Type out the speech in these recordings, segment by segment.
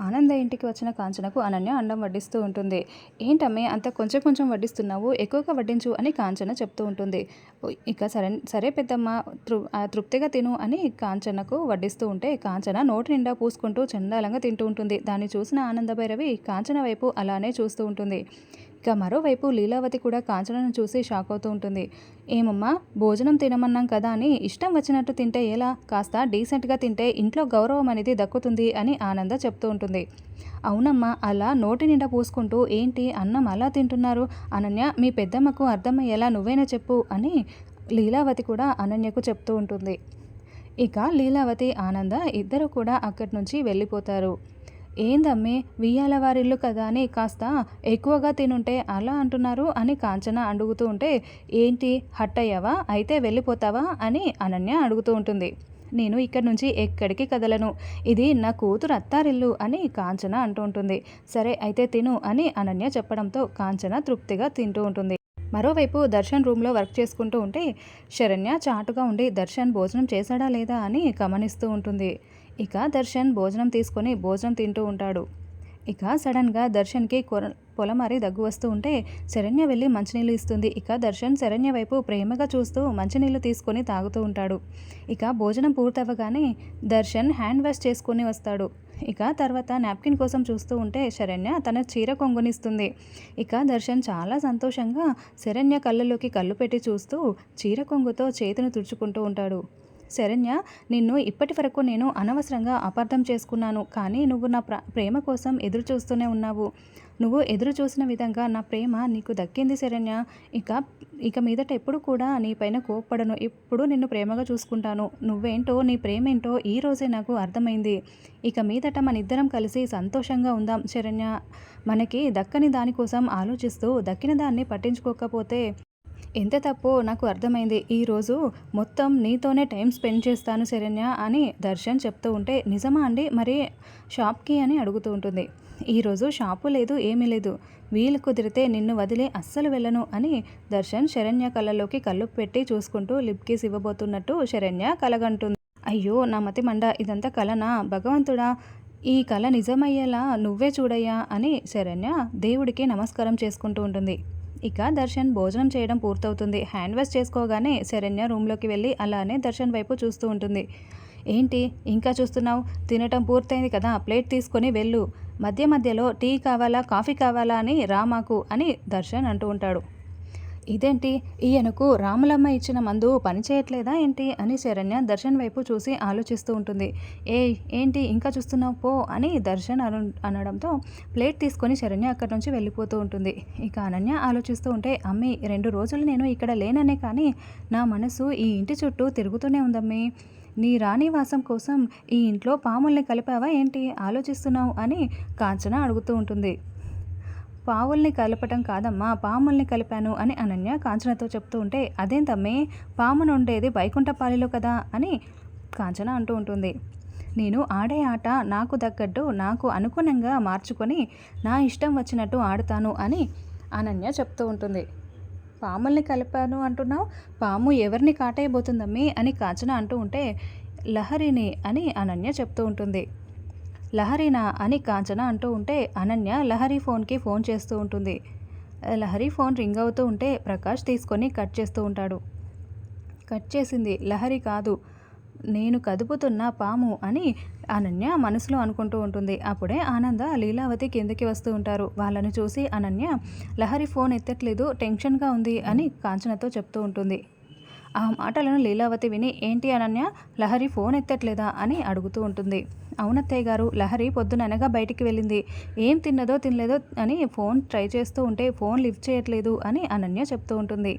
ఆనంద ఇంటికి వచ్చిన కాంచనకు అనన్య అండం వడ్డిస్తూ ఉంటుంది. ఏంటమ్మే అంత కొంచెం కొంచెం వడ్డిస్తున్నావు ఎక్కువగా వడ్డించు అని కాంచన చెప్తూ ఉంటుంది. ఇక సరే సరే పెద్దమ్మ తృ ఆ, తృప్తిగా తిను అని కాంచనకు వడ్డిస్తూ ఉంటే కాంచన నోటి నిండా పూసుకుంటూ చండాలంగా తింటూ ఉంటుంది. దాన్ని చూసిన ఆనంద భైరవి కాంచన వైపు అలానే చూస్తూ ఉంటుంది. ఇక మరోవైపు లీలావతి కూడా కాంచనను చూసి షాక్ అవుతూ ఉంటుంది. ఏమమ్మా భోజనం తినమన్నాం కదా అని ఇష్టం వచ్చినట్టు తింటే ఎలా? కాస్త డీసెంట్గా తింటే ఇంట్లో గౌరవం అనేది దక్కుతుంది అని ఆనంద చెప్తూ ఉంటుంది. అవునమ్మా అలా నోటి నిండా పూసుకుంటూ ఏంటి అన్నం అలా తింటున్నారు? అనన్య మీ పెద్దమ్మకు అర్థమయ్యేలా నువ్వైనా చెప్పు అని లీలావతి కూడా అనన్యకు చెప్తూ ఉంటుంది. ఇక లీలావతి ఆనంద ఇద్దరు కూడా అక్కడి నుంచి వెళ్ళిపోతారు. ఏందమ్మే వియ్యాల వారిల్లు కదా అని కాస్త ఎక్కువగా తినుంటే అలా అంటున్నారు అని కాంచన అడుగుతూ ఉంటే ఏంటి హట్ అయ్యావా అయితే వెళ్ళిపోతావా? అని అనన్య అడుగుతూ ఉంటుంది. నేను ఇక్కడి నుంచి ఎక్కడికి కదలను? ఇది నా కూతురు అత్తారిల్లు అని కాంచన అంటూ ఉంటుంది. సరే అయితే తిను అని అనన్య చెప్పడంతో కాంచన తృప్తిగా తింటూ ఉంటుంది. మరోవైపు దర్శన్ రూమ్లో వర్క్ చేసుకుంటూ ఉంటే శరణ్య చాటుగా ఉండి దర్శన్ భోజనం చేశాడా లేదా? అని గమనిస్తూ ఉంటుంది. ఇక దర్శన్ భోజనం తీసుకొని భోజనం తింటూ ఉంటాడు. ఇక సడన్గా దర్శన్కి కొర పొలమారి దగ్గు వస్తూ ఉంటే శరణ్య వెళ్ళి మంచినీళ్ళు ఇస్తుంది. ఇక దర్శన్ శరణ్య వైపు ప్రేమగా చూస్తూ మంచినీళ్ళు తీసుకొని తాగుతూ ఉంటాడు. ఇక భోజనం పూర్తవ్వగానే దర్శన్ హ్యాండ్ వాష్ చేసుకొని వస్తాడు. ఇక తర్వాత నాప్కిన్ కోసం చూస్తూ ఉంటే శరణ్య తన చీర కొంగునిస్తుంది. ఇక దర్శన్ చాలా సంతోషంగా శరణ్య కళ్ళలోకి కళ్ళు పెట్టి చూస్తూ చీర కొంగుతో చేతిని తుడుచుకుంటూ ఉంటాడు. శరణ్య నిన్ను ఇప్పటి వరకు నేను అనవసరంగా అపార్థం చేసుకున్నాను కానీ నువ్వు నా ప్ర ప్రేమ కోసం ఎదురు చూస్తూనే ఉన్నావు. నువ్వు ఎదురు చూసిన విధంగా నా ప్రేమ నీకు దక్కింది శరణ్య. ఇక ఇక మీదట ఎప్పుడు కూడా నీపైన కోప్పడను. ఎప్పుడు నిన్ను ప్రేమగా చూసుకుంటాను. నువ్వేంటో నీ ప్రేమేంటో ఈ రోజే నాకు అర్థమైంది. ఇక మీదట మన ఇద్దరం కలిసి సంతోషంగా ఉందాం శరణ్య. మనకి దక్కని దానికోసం ఆలోచిస్తూ దక్కిన దాన్ని పట్టించుకోకపోతే ఎంత తప్పో నాకు అర్థమైంది. ఈరోజు మొత్తం నీతోనే టైం స్పెండ్ చేస్తాను శరణ్య అని దర్శన్ చెప్తూ ఉంటే నిజమా అండి? మరి షాప్కి అని అడుగుతూ ఉంటుంది. ఈరోజు షాపు లేదు ఏమీ లేదు. వీలు కుదిరితే నిన్ను వదిలే అస్సలు వెళ్ళను అని దర్శన్ శరణ్య కళ్ళలోకి కళ్ళు పెట్టి చూసుకుంటూ లిప్ కిస్ ఇవ్వబోతున్నట్టు శరణ్య కలగంటుంది. అయ్యో నా మతి మండ ఇదంతా కలనా? భగవంతుడా ఈ కళ నిజమయ్యేలా నువ్వే చూడయ్యా అని శరణ్య దేవుడికి నమస్కారం చేసుకుంటూ ఉంటుంది. ఇక దర్శన్ భోజనం చేయడం పూర్తవుతుంది. హ్యాండ్ వాష్ చేసుకోగానే శరణ్య రూమ్లోకి వెళ్ళి అలానే దర్శన్ వైపు చూస్తూ ఉంటుంది. ఏంటి? ఇంకా చూస్తున్నావు? తినటం పూర్తయింది కదా ప్లేట్ తీసుకొని వెళ్ళు. మధ్య మధ్యలో టీ కావాలా కాఫీ కావాలా అని రామాకు అని దర్శన్ అంటూ ఉంటాడు. ఇదేంటి? ఈయనకు రాములమ్మ ఇచ్చిన మందు పనిచేయట్లేదా ఏంటి? అని శరణ్య దర్శన్ వైపు చూసి ఆలోచిస్తూ ఉంటుంది. ఏ ఏంటి ఇంకా చూస్తున్నావు? పో అని దర్శన్ అను అనడంతో ప్లేట్ తీసుకొని శరణ్య అక్కడి నుంచి వెళ్ళిపోతూ ఉంటుంది. ఇక అనన్య ఆలోచిస్తూ ఉంటే అమ్మి రెండు రోజులు నేను ఇక్కడ లేననే కానీ నా మనసు ఈ ఇంటి చుట్టూ తిరుగుతూనే ఉందమ్మి. నీ రాణివాసం కోసం ఈ ఇంట్లో పాముల్ని కలిపావా ఏంటి? ఆలోచిస్తున్నావు అని కాంచన అడుగుతూ ఉంటుంది. పావుల్ని కలపటం కాదమ్మా పాముల్ని కలిపాను అని అనన్య కాంచనతో చెప్తూ ఉంటే అదేంతమ్మే పామును ఉండేది వైకుంఠపాలిలో కదా అని కాంచన అంటూ ఉంటుంది. నేను ఆడే ఆట నాకు తగ్గట్టు నాకు అనుగుణంగా మార్చుకొని నా ఇష్టం వచ్చినట్టు ఆడుతాను అని అనన్య చెప్తూ ఉంటుంది. పాముల్ని కలిపాను అంటున్నావు? పాము ఎవరిని కాటేయబోతుందమ్మి అని కాంచన అంటూ ఉంటే లహరిని అని అనన్య చెప్తూ ఉంటుంది. లహరినా అని కాంచన అంటూ ఉంటే అనన్య లహరి ఫోన్కి ఫోన్ చేస్తూ ఉంటుంది. లహరి ఫోన్ రింగ్ అవుతూ ఉంటే ప్రకాష్ తీసుకొని కట్ చేస్తూ ఉంటాడు. కట్ చేసింది లహరి కాదు నేను కదుపుతున్న పాము అని అనన్య మనసులో అనుకుంటూ ఉంటుంది. అప్పుడే ఆనంద లీలావతి కిందకి వస్తూ ఉంటారు. వాళ్ళని చూసి అనన్య లహరి ఫోన్ ఎత్తట్లేదు టెన్షన్గా ఉంది అని కాంచనతో చెప్తూ ఉంటుంది. ఆ మాటలను లీలావతి విని ఏంటి అనన్య లహరి ఫోన్ ఎత్తట్లేదా? అని అడుగుతూ ఉంటుంది. అవునత్తయ్య గారు లహరి పొద్దుననగా బయటికి వెళ్ళింది. ఏం తిన్నదో తినలేదో అని ఫోన్ ట్రై చేస్తూ ఉంటే ఫోన్ లిఫ్ట్ చేయట్లేదు అని అనన్య చెప్తూ ఉంటుంది.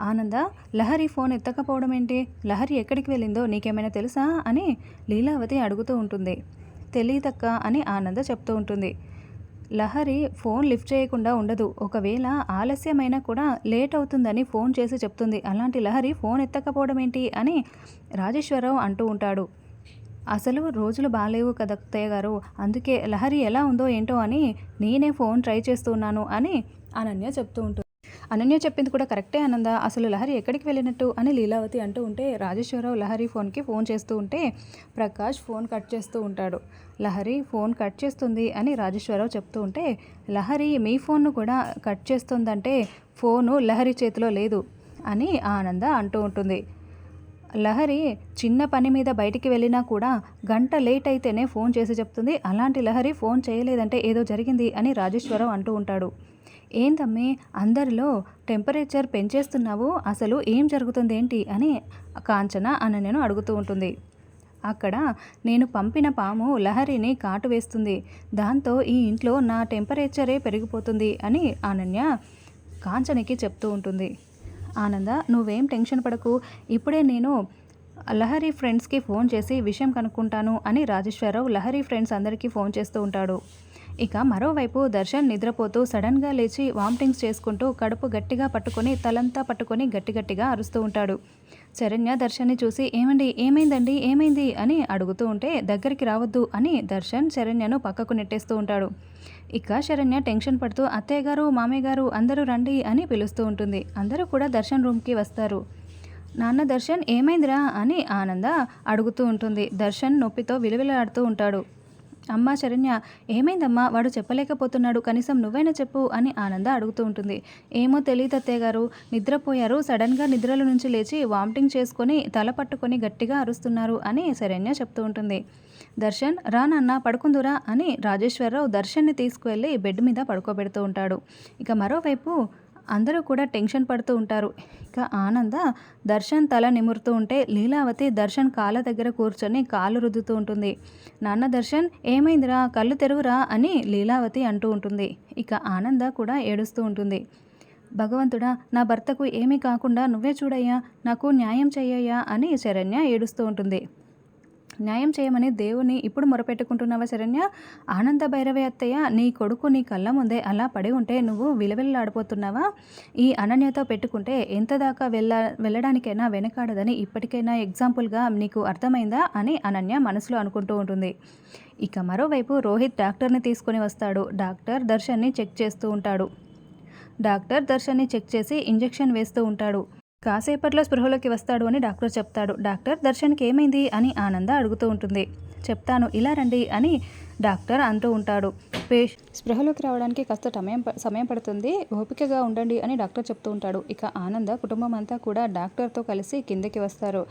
ఆనంద లహరి ఫోన్ ఎత్తకపోవడం ఏంటి? లహరి ఎక్కడికి వెళ్ళిందో నీకేమైనా తెలుసా? అని లీలావతి అడుగుతూ ఉంటుంది. తెలియదక్క అని ఆనంద చెప్తూ ఉంటుంది. లహరి ఫోన్ లిఫ్ట్ చేయకుండా ఉండదు. ఒకవేళ ఆలస్యమైనా కూడా లేట్ అవుతుందని ఫోన్ చేసి చెప్తుంది. అలాంటి లహరి ఫోన్ ఎత్తకపోవడం ఏంటి అని రాజేశ్వరరావు అంటూ ఉంటాడు. అసలు రోజులు బాగాలేవు కదా అత్తయ్య గారు. అందుకే లహరి ఎలా ఉందో ఏంటో అని నేనే ఫోన్ ట్రై చేస్తున్నాను అని అనన్య చెప్తూ ఉంటుంది అనన్య చెప్పింది కూడా కరెక్టే ఆనంద అసలు లహరి ఎక్కడికి వెళ్ళినట్టు అని లీలావతి అంటూ ఉంటే రాజేశ్వరరావు లహరి ఫోన్కి ఫోన్ చేస్తూ ఉంటే ప్రకాష్ ఫోన్ కట్ చేస్తూ ఉంటాడు. లహరి ఫోన్ కట్ చేస్తుంది అని రాజేశ్వరరావు చెప్తూ ఉంటే లహరి మీ ఫోన్ను కూడా కట్ చేస్తుందంటే ఫోను లహరి చేతిలో లేదు అని ఆనంద అంటూ ఉంటుంది. లహరి చిన్న పని మీద బయటికి వెళ్ళినా కూడా గంట లేట్ అయితేనే ఫోన్ చేసి చెప్తుంది. అలాంటి లహరి ఫోన్ చేయలేదంటే ఏదో జరిగింది అని రాజేశ్వరరావు అంటూ ఉంటాడు. ఏంటమ్మి అందరిలో టెంపరేచర్ పెంచేస్తున్నావు అసలు ఏం జరుగుతుంది ఏంటి అని కాంచన అనన్యను అడుగుతూ ఉంటుంది. అక్కడ నేను పంపిన పాము లహరిని కాటు వేస్తుంది దాంతో ఈ ఇంట్లో నా టెంపరేచరే పెరిగిపోతుంది అని అనన్య కాంచనకి చెప్తూ ఉంటుంది. ఆనంద నువ్వేం టెన్షన్ పడకు. ఇప్పుడే నేను లహరి ఫ్రెండ్స్కి ఫోన్ చేసి విషయం కనుక్కుంటాను అని రాజేశ్వరరావు లహరి ఫ్రెండ్స్ అందరికీ ఫోన్ చేస్తూ ఉంటాడు. ఇక మరోవైపు దర్శన్ నిద్రపోతూ సడన్గా లేచి వామిటింగ్స్ చేసుకుంటూ కడుపు గట్టిగా పట్టుకొని తలంతా పట్టుకొని గట్టి గట్టిగా అరుస్తూ ఉంటాడు. శరణ్య దర్శన్ని చూసి ఏమండి ఏమైందండి ఏమైంది? అని అడుగుతూ ఉంటే దగ్గరికి రావద్దు అని దర్శన్ శరణ్యను పక్కకు నెట్టేస్తూ ఉంటాడు. ఇక శరణ్య టెన్షన్ పడుతూ అత్తయ్య గారు మామయ్య గారు అందరూ రండి అని పిలుస్తూ ఉంటుంది. అందరూ కూడా దర్శన్ రూమ్కి వస్తారు. నాన్న దర్శన్ ఏమైందిరా? అని ఆనంద అడుగుతూ ఉంటుంది. దర్శన్ నొప్పితో విలువిలాడుతూ ఉంటాడు. అమ్మా శరణ్య ఏమైందమ్మా? వాడు చెప్పలేకపోతున్నాడు. కనీసం నువ్వైనా చెప్పు అని ఆనంద అడుగుతూ ఉంటుంది. ఏమో తెలియదు అత్తయ్య గారు. నిద్రపోయారు. సడన్గా నిద్రల నుంచి లేచి వామిటింగ్ చేసుకొని తల పట్టుకొని గట్టిగా అరుస్తున్నారు అని శరణ్య చెప్తూ ఉంటుంది. దర్శన్ రా నాన్న పడుకుందురా అని రాజేశ్వరరావు దర్శన్ని తీసుకువెళ్ళి బెడ్ మీద పడుకోబెడుతూ ఉంటాడు. ఇక మరోవైపు అందరూ కూడా టెన్షన్ పడుతూ ఉంటారు. ఇక ఆనంద దర్శన్ తల నిమురుతూ ఉంటే లీలావతి దర్శన్ కాళ్ళ దగ్గర కూర్చొని కాలు రుద్దుతూ ఉంటుంది. నాన్న దర్శన్ ఏమైందిరా? కళ్ళు తెరువురా? అని లీలావతి అంటూ ఉంటుంది. ఇక ఆనంద కూడా ఏడుస్తూ ఉంటుంది. భగవంతుడా నా భర్తకు ఏమీ కాకుండా నువ్వే చూడయ్యా నాకు న్యాయం చెయ్యయ్యా అని శరణ్య ఏడుస్తూ ఉంటుంది. న్యాయం చేయమని దేవుని ఇప్పుడు మొరపెట్టుకుంటున్నావా శరణ్య? ఆనంద భైరవి అత్తయ్య నీ కొడుకు నీ కళ్ళ ముందే అలా పడి ఉంటే నువ్వు విలవిల్లాడిపోతున్నావా? ఈ అనన్యతో పెట్టుకుంటే ఎంత దాకా వెళ్ళ వెళ్ళడానికైనా వెనకాడదని ఇప్పటికైనా ఎగ్జాంపుల్గా నీకు అర్థమైందా అని అనన్య మనసులో అనుకుంటూ ఉంటుంది. ఇక మరోవైపు రోహిత్ డాక్టర్ని తీసుకొని వస్తాడు. డాక్టర్ దర్శన్ని చెక్ చేస్తూ ఉంటాడు. డాక్టర్ దర్శన్ని చెక్ చేసి ఇంజెక్షన్ వేస్తూ ఉంటాడు. కాసేపట్లో స్పృహలోకి వస్తాడు అని డాక్టర్ చెప్తాడు. డాక్టర్ దర్శన్కి ఏమైంది? అని ఆనంద అడుగుతూ ఉంటుంది. చెప్తాను ఇలా రండి అని డాక్టర్ అంటూ ఉంటాడు. పేష్ స్పృహలోకి రావడానికి కాస్త సమయం సమయం పడుతుంది. ఓపికగా ఉండండి అని డాక్టర్ చెప్తూ ఉంటాడు. ఇక ఆనంద కుటుంబం అంతా కూడా డాక్టర్తో కలిసి కిందకి వస్తారు.